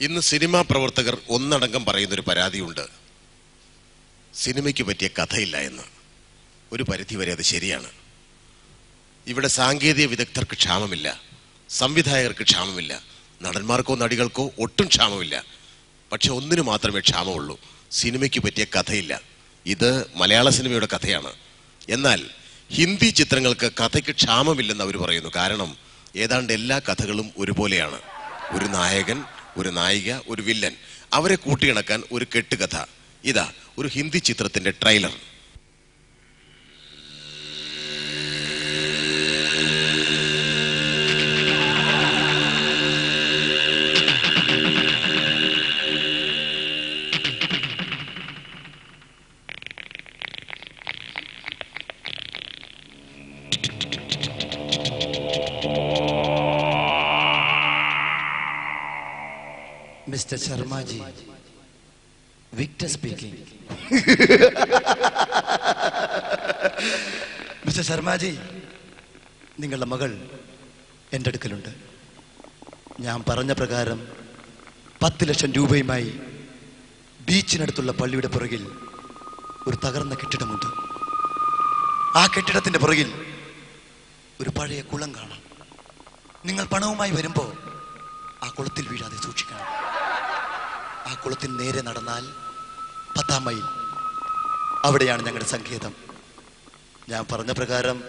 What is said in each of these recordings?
ഇന്ന് സിനിമാ പ്രവർത്തകർ ഒന്നടങ്കം പറയുന്നൊരു പരാതിയുണ്ട്. സിനിമയ്ക്ക് പറ്റിയ കഥയില്ല എന്ന്. ഒരു പരിധി വരെ അത് ശരിയാണ്. ഇവിടെ സാങ്കേതിക വിദഗ്ധർക്ക് ക്ഷാമമില്ല. സംവിധായകർക്ക് ക്ഷാമമില്ല. നടന്മാർക്കോ നടികൾക്കോ ഒട്ടും ക്ഷാമമില്ല. പക്ഷെ ഒന്നിനു മാത്രമേ ക്ഷാമമുള്ളൂ. സിനിമയ്ക്ക് പറ്റിയ കഥയില്ല. ഇത് മലയാള സിനിമയുടെ കഥയാണ്. എന്നാൽ ഹിന്ദി ചിത്രങ്ങൾക്ക് കഥയ്ക്ക് ക്ഷാമമില്ലെന്ന് അവർ പറയുന്നു. കാരണം ഏതാണ്ട് എല്ലാ കഥകളും ഒരുപോലെയാണ്. ഒരു നായകൻ ഒരു നായിക ഒരു വില്ലൻ. അവരെ കൂട്ടിയിണക്കാൻ ഒരു കെട്ടുകഥ. ഇതാ ഒരു ഹിന്ദി ചിത്രത്തിന്റെ trailer. Mister Sharmaji Victor speaking. Mister Sharmaji നിങ്ങളുടെ മകൾ എന്റെ അടുക്കലുണ്ട്. ഞാൻ പറഞ്ഞ പ്രകാരം പത്ത് ലക്ഷം രൂപയുമായി ബീച്ചിനടുത്തുള്ള പള്ളിയുടെ പുറകിൽ ഒരു തകർന്ന കെട്ടിടമുണ്ട്. ആ കെട്ടിടത്തിന്റെ പുറകിൽ ഒരു പഴയ കുളം കാണാം. നിങ്ങൾ പണവുമായി വരുമ്പോൾ ആ കുളത്തിൽ വീഴാതെ സൂക്ഷിക്കണം. ആ കുളത്തിൽ നേരെ നടന്നാൽ പത്താം മൈൽ. അവിടെയാണ് ഞങ്ങളുടെ സങ്കേതം. ഞാൻ പറഞ്ഞ പ്രകാരം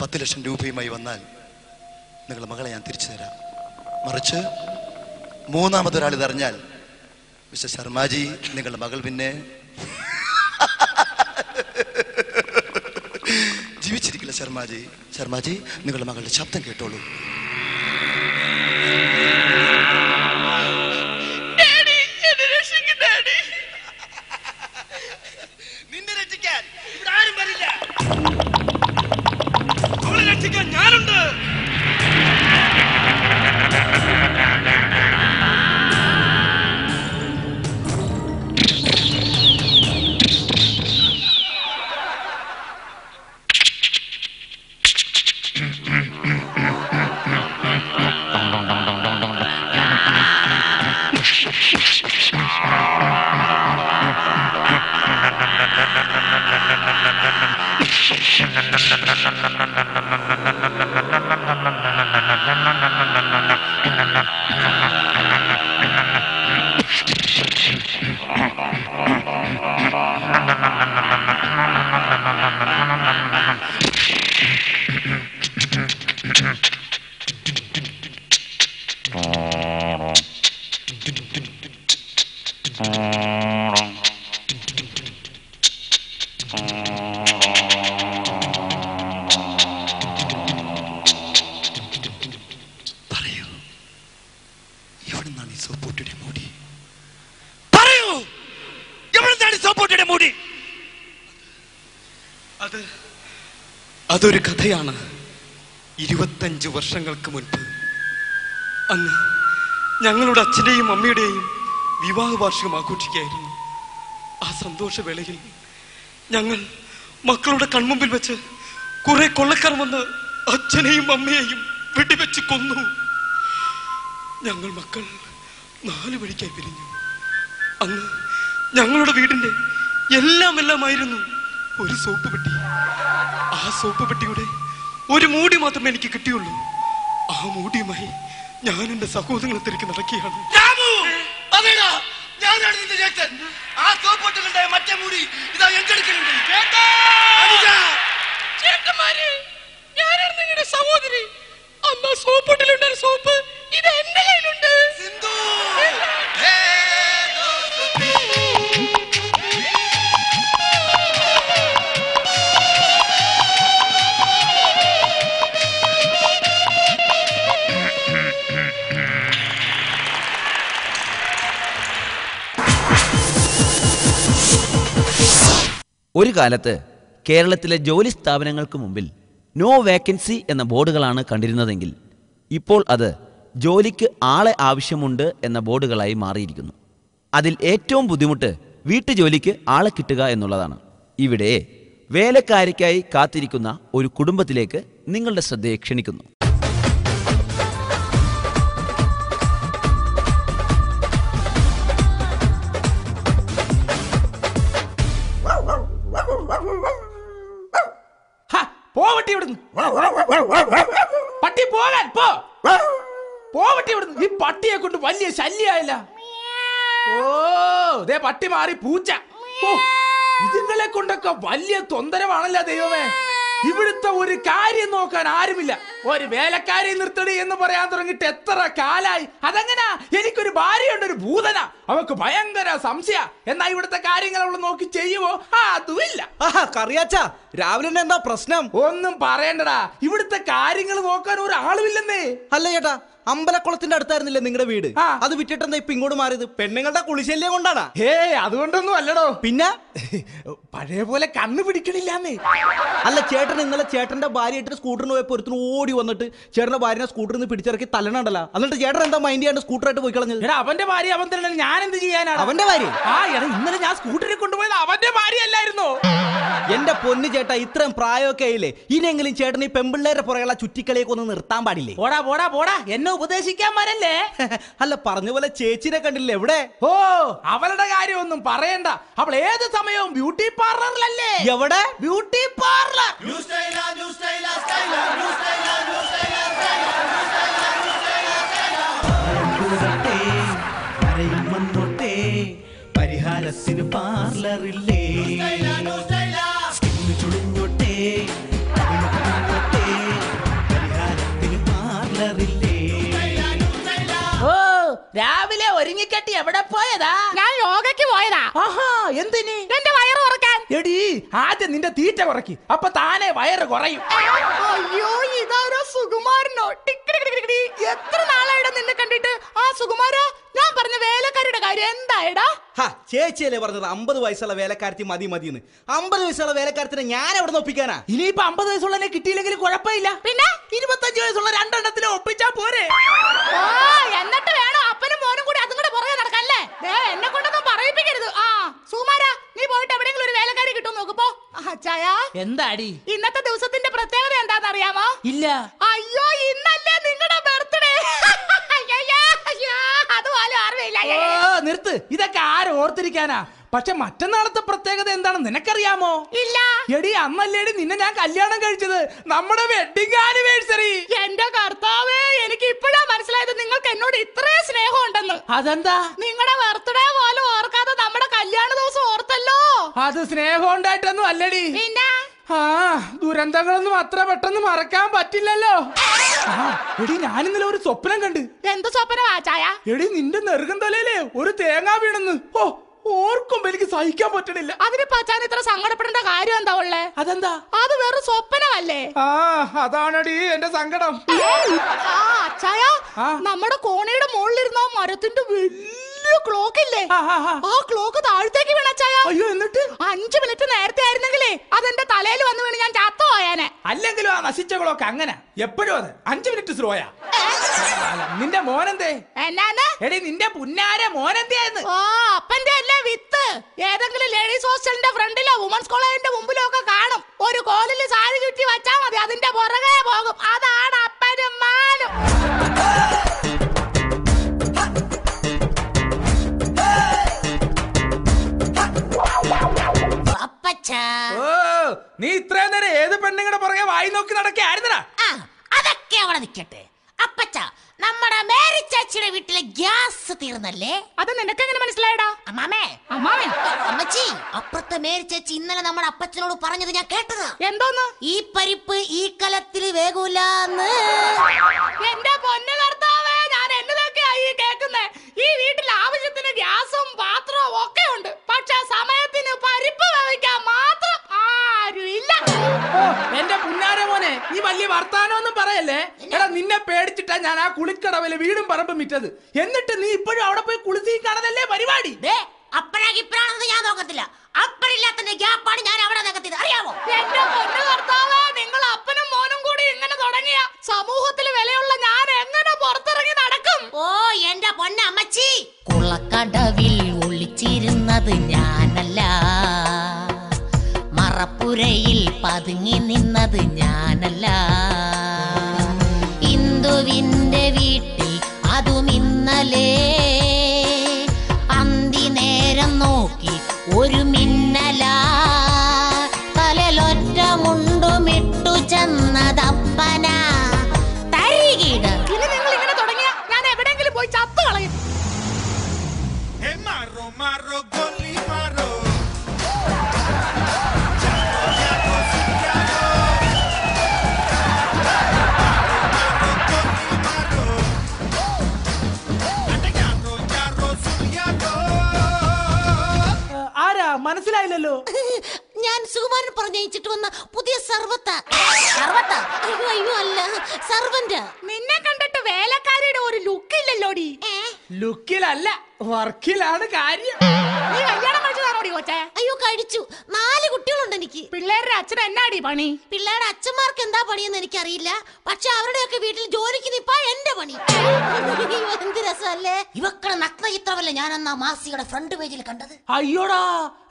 പത്ത് ലക്ഷം രൂപയുമായി വന്നാൽ നിങ്ങളുടെ മകളെ ഞാൻ തിരിച്ചു തരാം. മറിച്ച് മൂന്നാമതൊരാൾ ഇതറിഞ്ഞാൽ മിസ്റ്റർ ശർമാജി നിങ്ങളുടെ മകൾ പിന്നെ ജീവിച്ചിരിക്കില്ല ശർമാജി. ശർമാജി നിങ്ങളുടെ മകളുടെ ശബ്ദം കേട്ടോളൂ. Thank you. അതൊരു കഥയാണ്. ഇരുപത്തഞ്ച് വർഷങ്ങൾക്ക് മുൻപ്. അന്ന് ഞങ്ങളുടെ അച്ഛന്റെയും അമ്മയുടെയും വിവാഹ വാർഷികം ആഘോഷിക്കുകയായിരുന്നു. ആ സന്തോഷവേളയിൽ ഞങ്ങൾ മക്കളുടെ കൺമുമ്പിൽ വെച്ച് കുറെ കൊള്ളക്കാർ വന്ന് അച്ഛനെയും അമ്മയെയും വെടിവെച്ച് കൊന്നു. ഞങ്ങൾ മക്കൾ നാല് വഴിക്കായി പിരിഞ്ഞു. അന്ന് ഞങ്ങളുടെ വീടിന്റെ എല്ലാം എല്ലാമായിരുന്നു ഒരു സോപ്പ് പെട്ടി. ആ സോപ്പ് പെട്ടിയുടെ ഒരു മൂടി മാത്രമേ എനിക്ക് കിട്ടിയുള്ളൂ. ആ മൂടിയുമായി ഞാൻ എന്റെ സഹോദരങ്ങളെ തിരക്കി നടക്കുകയാണ്. ഞാനാണ് നിന്റെ ആ മറ്റേ മൂടി ഇതാ എന്റെ അടുക്കലുണ്ട് അനുജ, ചേട്ടന്മാരെ ഞാനാണ് നിങ്ങളുടെ സഹോദരി. അമ്മ സോപ്പൊട്ടിലുണ്ട് സോപ്പ് ഇത് എന്റെ കയ്യിലുണ്ട്. കാലത്ത് കേരളത്തിലെ ജോലി സ്ഥാപനങ്ങൾക്ക് മുമ്പിൽ നോ വേക്കൻസി എന്ന ബോർഡുകളാണ് കണ്ടിരുന്നതെങ്കിൽ ഇപ്പോൾ അത് ജോലിക്ക് ആളെ ആവശ്യമുണ്ട് എന്ന ബോർഡുകളായി മാറിയിരിക്കുന്നു. അതിൽ ഏറ്റവും ബുദ്ധിമുട്ട് വീട്ടുജോലിക്ക് ആളെ കിട്ടുക എന്നുള്ളതാണ്. ഇവിടെ വേലക്കാരിക്കായി കാത്തിരിക്കുന്ന ഒരു കുടുംബത്തിലേക്ക് നിങ്ങളുടെ ശ്രദ്ധയെ ക്ഷണിക്കുന്നു. പോവട്ടെ ഇവിടുന്ന് പട്ടി പോകാൻ പോ. പോവട്ടെ ഇവിടുന്ന് ഈ പട്ടിയെ കൊണ്ട് വലിയ ശല്യായില്ല. ഓ ദേ പട്ടി മാറി പൂച്ച. ഓ, ഇതുങ്ങളെ കൊണ്ടൊക്കെ വലിയ തൊന്തരവാണല്ലോ ദൈവമേ. ഇവിടുത്തെ ഒരു കാര്യം നോക്കാൻ ആരുമില്ല. ഒരു വേലക്കാരി നിർത്തടി എന്ന് പറയാൻ തുടങ്ങിയിട്ട് എത്ര കാലായി? അതെങ്ങനാ? എനിക്കൊരു ഭാര്യയുണ്ട് ഒരു ഭൂതന. അവക്ക് ഭയങ്കര സംശയ. എന്നാ ഇവിടുത്തെ കാര്യങ്ങൾ അവൾ നോക്കി ചെയ്യുവോ? ആ അതുമില്ല. കറിയാച്ച രാവിലെ എന്താ പ്രശ്നം? ഒന്നും പറയണ്ടടാ. ഇവിടുത്തെ കാര്യങ്ങൾ നോക്കാൻ ഒരാളുമില്ലെന്നേ. അല്ല ചേട്ടാ അമ്പലക്കുളത്തിന്റെ അടുത്തായിരുന്നില്ലേ നിങ്ങളുടെ വീട്? ആ. അത് വിറ്റിട്ടെന്താ ഇപ്പൊ ഇങ്ങോട്ട് മാറിയത്? പെണ്ണുങ്ങളുടെ കുളിശല്യം കൊണ്ടാണ്? ഹേ അതുകൊണ്ടൊന്നും അല്ലടോ. പിന്നെ? പഴയ പോലെ കണ്ണു പിടിക്കണില്ലാന്നേ. അല്ല ചേട്ടൻ ഇന്നലെ ചേട്ടന്റെ ഭാര്യയായിട്ട് സ്കൂട്ടറിന് പോയപ്പോ ഒരുത്തിന് ഓടി വന്നിട്ട് ചേട്ടന്റെ ഭാര്യനെ സ്കൂട്ടറിൽ നിന്ന് പിടിച്ചിറക്കി തലണണ്ടല്ല എന്നിട്ട് ചേട്ടൻ എന്താ മൈൻഡ് ചെയ്യാണ്ട് സ്കൂട്ടറായിട്ട് പോയി കളഞ്ഞത്? എടാ അവന്റെ ഭാര്യ അവൻ തന്നെ ഞാൻ എന്ത് ചെയ്യാനാണ്? അവന്റെ ഭാര്യ? ആ എടാ ഇന്നലെ ഞാൻ സ്കൂട്ടറിൽ കൊണ്ടുപോയത് അവന്റെ ഭാര്യ അല്ലായിരുന്നോ? എന്റെ പൊന്നു ചേട്ടാ ഇത്രയും പ്രായമൊക്കെ ആയില്ലേ? ഇനിയെങ്കിലും ചേട്ടൻ ഈ പെമ്പിള്ളേരുടെ പുറകെയുള്ള ചുറ്റിക്കളിയൊക്കെ ഒന്ന് നിർത്താൻ പാടില്ലേ? പോടാ പോടാ പോടാ. എന്നെ ഉപദേശിക്കാൻ വരല്ലേ അല്ല പറഞ്ഞ പോലെ ചേച്ചിനെ കണ്ടില്ലേ എവിടെ? ഓ അവളുടെ കാര്യമൊന്നും പറയണ്ട. അവൾ ഏത് സമയവും ബ്യൂട്ടി പാർലറിലല്ലേ? എവിടെ? Beauty parlour. പരിഹാരത്തിന് പാർലറില്ലേ ചുളിഞ്ഞോട്ടേ രാവിലെ ഒരുങ്ങിക്കെട്ടി എവിടെ പോയതാ? ഞാൻ യോഗയ്ക്ക് പോയതാ. ആഹാ എന്തിന്? എന്റെ വയറ് കുറയ്ക്കാൻ എടി ആദ്യം നിന്റെ തീറ്റ കുറയ്ക്ക്. അപ്പൊ താനെ വയറ് കുറയും. അയ്യോ ഇതാരോ സുകുമാരനോ. എത്ര നാളായിടാ നിന്നെ കണ്ടിട്ട്? ആ സുകുമാര ഞാൻ പറഞ്ഞ വേലക്കാരുടെ കാര്യം എന്തായടാ? ഹാ ചേച്ചിയല്ലേ പറഞ്ഞത്? അമ്പത് വയസ്സുള്ള വേലക്കാരത്തി മതി മതിന്ന് അമ്പത് വയസ്സുള്ള വേലക്കാരത്തിനെ ഞാൻ എവിടെ നിന്ന് ഒപ്പിക്കാനാ? ഇനിയിപ്പോ അമ്പത് വയസ്സുള്ളതിനെ കിട്ടിയില്ലെങ്കിൽ കുഴപ്പമില്ല. പിന്നെ? ഇരുപത്തഞ്ച് വയസ്സുള്ള രണ്ടെണ്ണത്തിനെ ഒപ്പിച്ചാ പോരെ. എന്നിട്ട് വേണം അപ്പനും മോനും കൂടി അതും കൂടെ പുറകെ നടക്കല്ലേ എന്നെ കൊണ്ടൊന്നും പറയിപ്പിക്കരുത്. ആ സുകുമാര നീ പോയിട്ട് എവിടെയെങ്കിലും ഒരു വേലക്കാരി കിട്ടും നോക്കുപ്പോ. അച്ചായ എന്താടി? ഇന്നത്തെ ദിവസത്തിന്റെ പ്രത്യേകത എന്താണെന്ന് അറിയാമോ ഇല്ല. അയ്യോ ഇന്നല്ലേ നിങ്ങളുടെ ബർത്ത്ഡേ അത് പോലും അറിയില്ല ഓ നിർത്ത്. ഇതൊക്കെ ആര് ഓർത്തിരിക്കാനാ. പക്ഷെ മറ്റന്നാളത്തെ പ്രത്യേകത എന്താണെന്ന് നിനക്കറിയാമോ? ഇല്ല. എടി അന്നല്ലേടി നിന്നെ ഞാൻ കല്യാണം കഴിച്ചത്. നമ്മുടെ വെഡിങ് ആനിവേഴ്സറി എന്റെ കർത്താവേ എനിക്ക് ഇപ്പോഴാ മനസ്സിലായത് നിങ്ങൾക്ക് എന്നോട് ഇത്രയും സ്നേഹം ഉണ്ടെന്ന് അതെന്താ? നിങ്ങളുടെ ബർത്ത്ഡേ പോലും ഓർക്കാതെ നമ്മുടെ കല്യാണ ദിവസം ഓർത്തല്ലോ. അത് സ്നേഹം ഉണ്ടായിട്ടൊന്നും അല്ലടി. പിന്നെ? ആ ദുരന്തങ്ങളൊന്നും അത്ര പെട്ടെന്ന് മറക്കാൻ പറ്റില്ലല്ലോ. ആ, എടി ഞാനിന്നലെ ഒരു സ്വപ്നം കണ്ട്. എന്ത് സ്വപ്നമാ ചായ? എടി നിന്റെ നെറുകം തലയിലേ ഒരു തേങ്ങ വീണെന്ന്. ഓ ഓർക്കുമ്പോ എനിക്ക് സഹിക്കാൻ പറ്റണില്ല. അതിന് പച്ചാൻ ഇത്ര സങ്കടപ്പെടേണ്ട കാര്യം എന്താ ഉള്ളേ? അതെന്താ? അത് വേറെ സ്വപ്നമല്ലേ? ആ അതാണടി എന്റെ സങ്കടം. ആ അച്ചായ ആ. നമ്മുടെ കോണയുടെ മുകളിലിരുന്ന ആ മരത്തിന്റെ വലിയ ക്ലോക്ക് ഇല്ലേ? ആ, ക്ലോക്ക് താഴത്തേക്ക് വീണച്ചായ അയ്യോ എന്നിട്ട്? അഞ്ചു മിനിറ്റ് നേരത്തെ ആയിരുന്നെങ്കിലേ അതെന്റെ തലയിൽ വന്ന് വീണ് ഞാൻ ചത്തു പോയാനെ. അല്ലെങ്കിലും ആ ക്ലോക്ക് അങ്ങനെ. എപ്പോഴും അത്. അഞ്ചു മിനിറ്റ് സ്ലോയാ നിന്റെ മോനെന്തേ? എന്നാന്ന്? എടി നിന്റെ പുന്നാര മോനെന്തേന്ന് ഓ അപ്പന്റെ എല്ലാം വിത്ത്. ഏതെങ്കിലും ലേഡീസ് ഹോസ്റ്റലിന്റെ ഫ്രണ്ടിലോ വുമൻസ് കോളേജിന്റെ മുമ്പിലോ ഒക്കെ കാണും. ഒരു കോലിൽ സാരി ചുറ്റി വച്ചാ മതി. അതിന്റെ പുറകെ പോകും. അതാണ് നീ ഇത്രയും നേരം ഏത് പെണ്ണുങ്ങളുടെ പുറകെ വായി നോക്കി നടക്കായിരുന്നടാ ആ അതൊക്കെ അവിടെ നിൽക്കട്ടെ അപ്പച്ച നമ്മുടെ മേരി ചേച്ചിയുടെ വീട്ടിലെ ഗ്യാസ് തീർന്നല്ലേ? അത് നിനക്ക് എങ്ങനെ മനസ്സിലായടാ? അമ്മാമേ. അമ്മാമേ. അമ്മച്ചി അപ്പുറത്തെ മേരി ചേച്ചി ഇന്നലെ നമ്മുടെ അപ്പച്ചനോട് പറഞ്ഞത് ഞാൻ കേട്ടതാ. എന്തോന്ന്? ഈ പരിപ്പ് ഈ കലത്തിൽ വേഗൂലെന്ന് വീടും പറമ്പും വിറ്റത് എന്നിട്ട് നീ ഇപ്പോഴും അവിടെ പോയി കുളിസീ കാണതല്ലേ പരിപാടി? ദേ അപ്പഴാ ഇപ്പഴാണെന്ന് ഞാൻ നോക്കത്തില്ല. അപ്പഴില്ലാത്തന്റെ ഗ്യാപ്പാണ് ഞാൻ അവിടെ നികത്തിയത്. അറിയാമോ എന്റെ പൊന്നു കർത്താവേ നിങ്ങൾ അപ്പനും മോനും കൂടി ഇങ്ങനെ തുടങ്ങിയ സമൂഹത്തിൽ വിലയുള്ള ഞാൻ എങ്ങനെ പുറത്തിറങ്ങി നടക്കും? ഓ എന്റെ പൊന്ന അമ്മച്ചി. കുളക്കടവിൽ ഒളിച്ചിരുന്നത് ഞാനല്ല. മറപ്പുരയിൽ പതുങ്ങി നിന്നത് ഞാനല്ല. അതും ഇന്നലെ അന്തി നേരം നോക്കി ഒരു മിന്നല. തലലൊറ്റ മുണ്ടുമിട്ടു ചെന്നതപ്പന. തരികിട്. ഇനി നിങ്ങൾ ഇങ്ങനെ തുടങ്ങിയ ഞാൻ എവിടെയെങ്കിലും പോയി ചത്തു കളയും. മാറോ marro, മനസ്സിലായില്ലല്ലോ. ഞാൻ സുകുമാരൻ പറഞ്ഞയച്ചിട്ട് വന്ന പുതിയ സർവത്ത. സർവത്ത? അയ്യോ അയ്യോ അല്ല. സർവന്റ്? നിന്നെ കണ്ടിട്ട് വേലക്കാരിയുടെ ഒരു ലുക്ക് ഇല്ലല്ലോടി ലുക്കിലല്ല വർക്കിലാണ് കാര്യം. നീ കല്യാണം കഴിച്ചതാണോടി കൊച്ചേ? അയ്യോ കഴിച്ചു. നാല് എനിക്ക്. പിള്ളേരുടെ അച്ഛൻ എന്നാടി പണി? പിള്ളേരുടെ അച്ഛന്മാർക്ക് എന്താ പണിയെന്ന് എനിക്കറിയില്ല. പക്ഷെ അവരുടെയൊക്കെ വീട്ടിൽ ജോലിക്ക് നിപ്പാ എന്റെ പണി. അയ്യോ, എന്ത് രസമല്ലേ? ഇവക്കളെ നഗ്ന ചിത്രമല്ലേ ഞാൻ അന്ന് ആ മാസികയുടെ ഫ്രണ്ട് പേജിൽ കണ്ടത്? അയ്യോടാ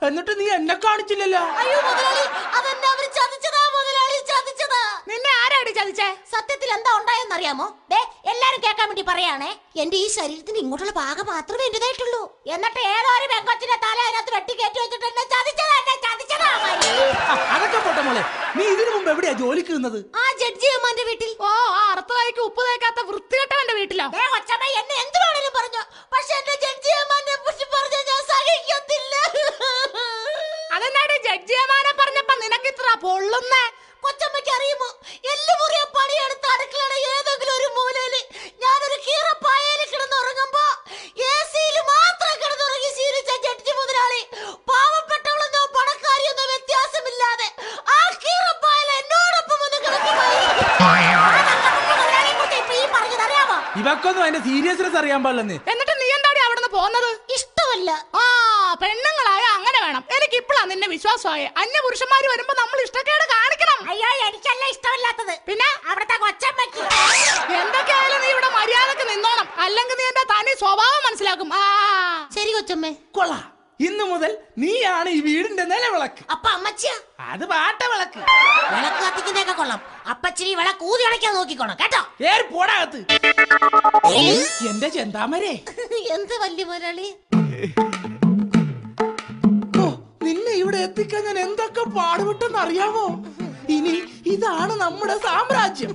എന്നിട്ട് നീ എന്നെ കാണിച്ചില്ലല്ലോ? അയ്യോ മുതലാളി അതെന്നെ അവർ ചതിച്ചതാ മുതലാളി ചതിച്ചതാ. നിന്നെ ആരാടി ചതിച്ചേ? സത്യത്തിൽ എന്താ ഉണ്ടായെന്നറിയാമോ? ദേ എല്ലാരും കേൾക്കാൻ വേണ്ടി പറയാണേ എന്റെ ഈ ശരീരത്തിന് ഇങ്ങോട്ടുള്ള ഭാഗം മാത്രമേ എന്റേതായിട്ടുള്ളൂ. എന്നിട്ട് ഏതോ ഒരു പെങ്കൊച്ചിന്റെ തല അതിനകത്ത് വെട്ടി കയറ്റി വെച്ചിട്ട് എന്നെ ചതിച്ചതാ എന്നെ ചതിച്ചതാ. അതൊക്കെ പോട്ടെ മോളെ. നീ ഇതിനു മുമ്പ് എവിടെയാ ജോലിക്ക് നിന്നത്? ആ ജഡ്ജി അമ്മാന്റെ വീട്ടിൽ. ഓ ആ അർത്ഥതായിക്ക് ഉപ്പ് തേക്കാത്ത വൃത്തികെട്ടവന്റെ വീട്ടിലോ? എന്നെ എന്ത് വേണേലും പറഞ്ഞു. പക്ഷെ എന്റെ ജഡ്ജി അമ്മാനെ കുറിച്ച് പറഞ്ഞ ഞാൻ സഹിക്കത്തില്ല. അതെന്നാടി അമ്മാനെ പറഞ്ഞപ്പോ നിനക്ക് ഇത്ര പൊള്ളുന്നേ? കൊച്ചമ്മയ്ക്ക് അറിയുമോ? എല്ലുമുറിയ പണിയെടുത്ത് അടുക്കളയുടെ ഏതെങ്കിലും ഇവക്കൊന്നും അതിന്റെ സീരിയസ്നെസ് അറിയാൻ പാടില്ലെന്ന്. എന്നിട്ട് നീ എന്താടി അവിടുന്ന് പോകുന്നത് ഇഷ്ടമല്ല. ആ പെണ്ണുങ്ങളായ അങ്ങനെ വേണം. എനിക്ക് ഇപ്പഴാ നിന്നെ വിശ്വാസമായ. അന്യ പുരുഷന്മാര് വരുമ്പോ നമ്മൾ ഇഷ്ടക്കേട് കാണിക്കണം. അയ്യോ എനിക്കല്ല ഇഷ്ടമല്ലാത്തത്. പിന്നെ? അവിടുത്തെ കൊച്ചമ്മയ്ക്ക് എന്തൊക്കെയായാലും നീ ഇവിടെ മര്യാദയ്ക്ക് നിന്നോണം. അല്ലെങ്കിൽ നീ എന്റെ തനി സ്വഭാവം മനസ്സിലാക്കും. ആ. ശരി കൊച്ചമ്മേ. കൊള്ളാ. ഇന്നു മുതൽ നീയാണ് ഈ വീടിന്റെ നിലവിളക്ക്. അപ്പൊ അമ്മച്ചിയാ? അത് പാട്ട വിളക്ക്. വിളക്ക് കത്തിക്കുന്നതൊക്കെ കൊള്ളാം. അപ്പച്ചിരി വിളക്ക് ഊതി അടയ്ക്കാൻ നോക്കിക്കോണം കേട്ടോ? ഏറി പോടാകത്ത്. എന്റെ ചെന്താമരേ. എന്ത് വല്യ മുരളി? നിന്നെ ഇവിടെ എത്തിക്കാൻ ഞാൻ എന്തൊക്കെ പാടുപെട്ടെന്ന് അറിയാമോ ഇനി ഇതാണ് നമ്മുടെ സാമ്രാജ്യം.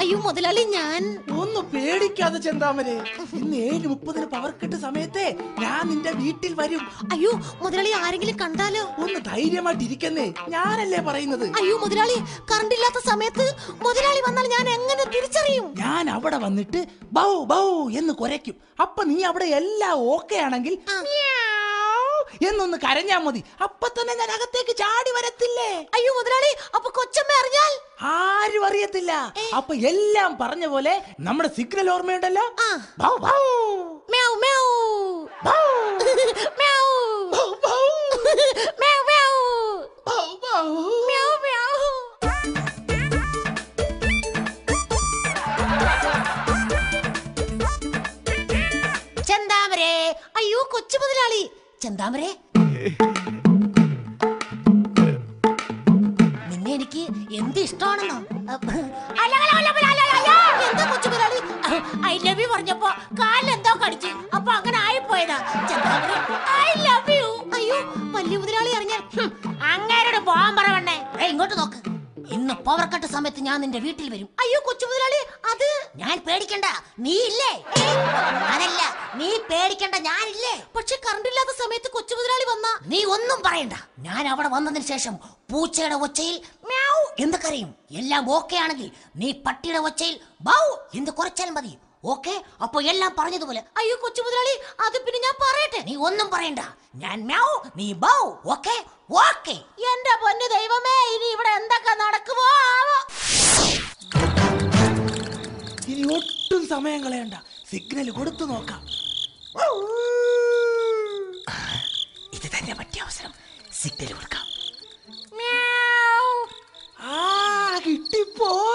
അയ്യോ മുതലാളി ഞാൻ ഒന്ന് പേടിക്കാതെ ചെന്താമനെ ഇന്ന് ഏഴ് മുപ്പതിന് പവർ കെട്ട് സമയത്തെ ഞാൻ നിന്റെ വീട്ടിൽ വരും. അയ്യോ മുതലാളി ആരെങ്കിലും കണ്ടാലോ? ഒന്ന് ധൈര്യമായിട്ട് ഇരിക്കുന്നേ. ഞാനല്ലേ പറയുന്നത്? അയ്യോ മുതലാളി കറണ്ട് ഇല്ലാത്ത സമയത്ത് മുതലാളി വന്നാൽ ഞാൻ എങ്ങനെ തിരിച്ചറിയും? ഞാൻ അവിടെ വന്നിട്ട് ബൗ ബൗ എന്ന് കുരയ്ക്കും. അപ്പൊ നീ അവിടെ എല്ലാം ഓക്കെ ആണെങ്കിൽ എന്നൊന്ന് കരഞ്ഞാ മതി. അപ്പൊ തന്നെ ഞാൻ അകത്തേക്ക് ചാടി വരത്തില്ലേ? അയ്യോ മുതലാളി അപ്പൊ കൊച്ചമ്മ അറിഞ്ഞാൽ? ആരും അറിയത്തില്ല. അപ്പൊ എല്ലാം പറഞ്ഞ പോലെ നമ്മുടെ സിഗ്നൽ ഓർമ്മയുണ്ടല്ലോ? മ്യാവ് മ്യാവ്. മ്യാവ്. മ്യാവ് മ്യാവ്. മ്യാവ് മ്യാവ്. ചെന്താമരേ അയ്യോ കൊച്ചു മുതലാളി. ചെന്താമരേ? നിന്നെ എനിക്ക് എന്ത് ഇഷ്ടമാണെന്നോ. എന്താ കൊച്ചു മുതലാളി? ഐ ലവ് യു പറഞ്ഞപ്പോ കാലിൽ എന്തോ കടിച്ചു. അപ്പൊ അങ്ങനെ ആയിപ്പോയതാ. ചെന്താമരേ ഐ ലവ് യു അയ്യോ വലിയ മുതലാളി അറിഞ്ഞാൽ പവർ കട്ട് സമയത്ത് ഞാൻ നിന്റെ വീട്ടിൽ വരും. അയ്യോ കൊച്ചു മുതലാളി അത് ഞാൻ പേടിക്കണ്ട. നീ ഇല്ലേ? ഞാനല്ല. നീ പേടിക്കണ്ട ഞാനില്ലേ? പക്ഷെ കറണ്ട് ഇല്ലാത്ത സമയത്ത് കൊച്ചു മുതലാളി വന്ന നീ ഒന്നും പറയണ്ട. ഞാൻ അവിടെ വന്നതിന് ശേഷം പൂച്ചയുടെ ഒച്ചയിൽ മ്യാവ് എന്ന് കരയും. എല്ലാം ഓക്കെ ആണെങ്കിൽ നീ പട്ടിയുടെ ഒച്ചയിൽ ബൗ എന്ന് കുറച്ചാൽ മതി. ഓക്കെ അപ്പൊ എല്ലാം പറഞ്ഞതുപോലെ. അയ്യോ കൊച്ചു മുതലാളി അത് പിന്നെ ഞാൻ പറയട്ടെ? നീ ഒന്നും പറയണ്ട. ഞാൻ മ്യാവ് നീ ബൗ ഓക്കെ? ഓക്കെ. എന്റെ പൊന്നു ദൈവമേ ഇനി ഇവിടെ എന്തൊക്കെ നടക്കുമോ ആവോ? ഇനി ഒട്ടും സമയം കളയണ്ട. സിഗ്നൽ കൊടുത്തു നോക്കാം. ഇത് തന്നെ പറ്റിയ അവസരം. സിഗ്നൽ കൊടുക്കാം. ആ കിട്ടിപ്പോയി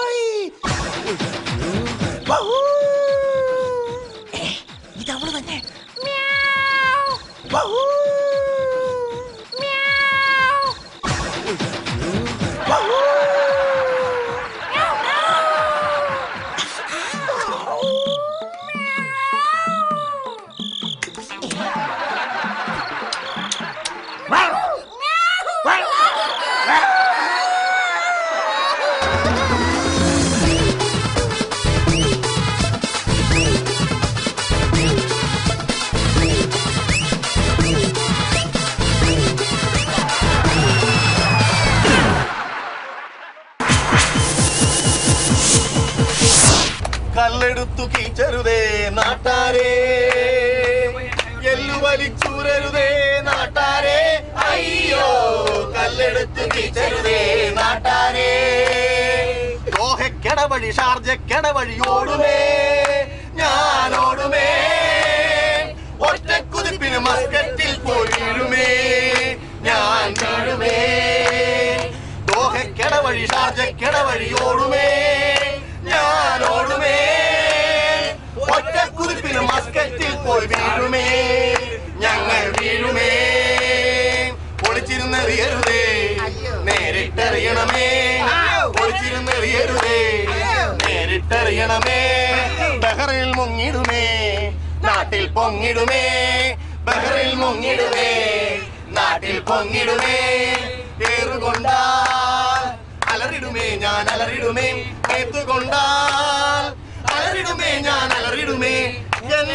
ഷാർജക്കട വഴി പൊങ്ങിടുമേ ബഹറിൽ മുങ്ങിടുമേ നാട്ടിൽ പൊങ്ങിടുമേ ഏറുകൊണ്ടാൽ അലറിടുമേ ഞാൻ അലറിടുമേ ഏത്തുകൊണ്ടാൽ അലറിടുമേ ഞാൻ അലറിടുമേ ഞാൻ